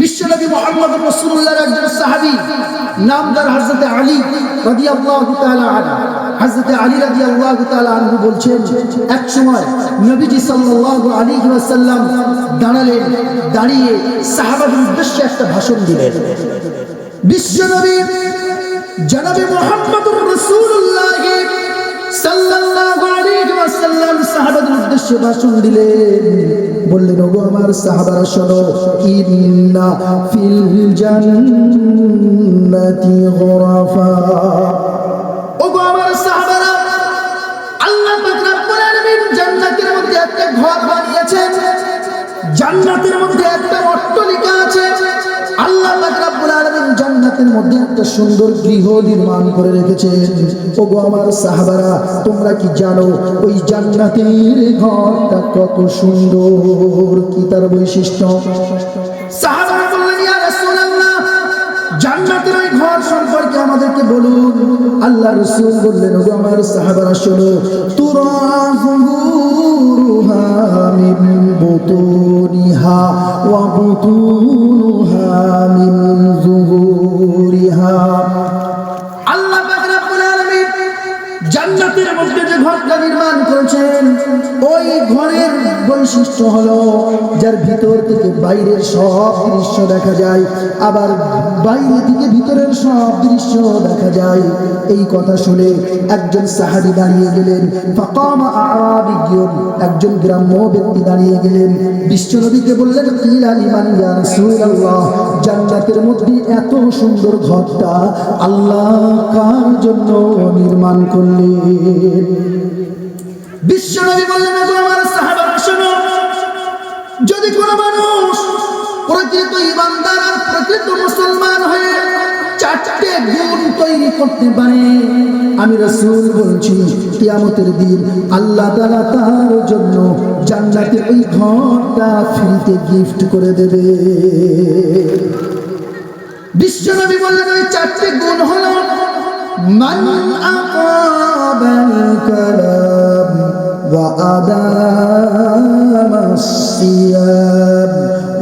বিশ্বনবী মোহাম্মদ রসুল্লাহর একজন সাহাবী, নামদার হযরতে আলী রাদিয়াল্লাহু তাআলা আনহু। হযরতে আলী রাদিয়াল্লাহু তাআলা আনহু বলছেন, এক সময় নবীজি সাল্লাল্লাহু আলাইহি ওয়াসাল্লাম দাঁড়ালেন, দাঁড়িয়ে সাহাবাদের উদ্দেশ্যে একটা ভাষণ দিলেন। বিশ্বনবী জনাবে মোহাম্মদুর রাসূলুল্লাহ সাল্লাল্লাহু আলাইহি ওয়াসাল্লাম সাহাবাদের উদ্দেশ্যে ভাষণ দিলেন। বললেন, ওগো আমার সাহাবারা, শোনো, ইন্না ফিল জান্নাতি গরাফা। ওগো আমার সাহাবারা, আল্লাহ পাক জান্নাতের মধ্যে একটা ঘর বানিয়েছেন। জান্নাতের মধ্যে একটা অট্টালিকা আলামিন জান্নাতের মধ্যে একটা সুন্দর গৃহ নির্মাণ করে রেখেছেন ওগো আমার সাহাবারা, তোমরা কি জানো ওই জান্নাতের ঘরটা কত সুন্দর? কি তার বৈশিষ্ট্য? ওই ঘর সম্পর্কে আমাদেরকে বলুন। আল্লাহ রসুল বললেন আমার সাহাবারা, শোনো আল্লাহ পাক রব্বুল আলামিন যে ঘরটা নির্মাণ করেছেন ওই ঘরের বৈশিষ্ট্য হলো, যার ভিতর থেকে বাইরের সব দৃশ্য দেখা যায়, আবার বাইরে থেকে ভিতরের সব দৃশ্য দেখা যায়। এই কথা শুনে একজন সাহাবি দাঁড়িয়ে গেলেন। একজন গ্রাম্য ব্যক্তি দাঁড়িয়ে গেলেন। বিশ্বনবীকে বললেন জান্নাতের মধ্যে এত সুন্দর ঘরটা আল্লাহ কার জন্য নির্মাণ করলেন? বিশ্বনবী বললেন আমার যদি কোনো মানুষ প্রকৃত ইমানদার আর প্রকৃত মুসলমান হয়ে চারটে গুণ তৈরি করতে পারে, আমি রসুল বলছি, কিয়ামতের দিন আল্লাহ তাআলা তার জন্য জান্নাতের ওই ঘরটা ফ্রিতে গিফট করে দেবে। বিশ্বনবী বললেন, ওই চারটে গুণ হলো, মান আকাবাল ওয়া আদামা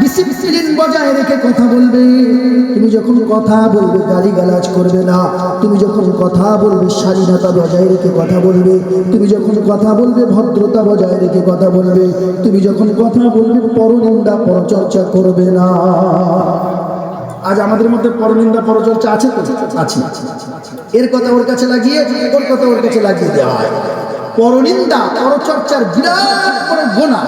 ডিসিপ্লিন বজায় রেখে কথা বলবে। তুমি যখন কথা বলবে, গালিগালাজ করবে না। তুমি যখন কথা বলবে স্বাধীনতা বজায় রেখে কথা বলবে। তুমি যখন কথা বলবে, ভদ্রতা বজায় রেখে কথা বলবে। তুমি যখন কথা বলবে, পরনিন্দা পরচর্চা করবে না। আজ আমাদের মধ্যে পরনিন্দা পরচর্চা আছে তো? আছে। এর কথা ওর কাছে লাগিয়ে, ওর কথা ওর কাছে লাগিয়ে দেওয়া হয়। পরনিন্দা পরচর্চার বিরাট বড় গোনা।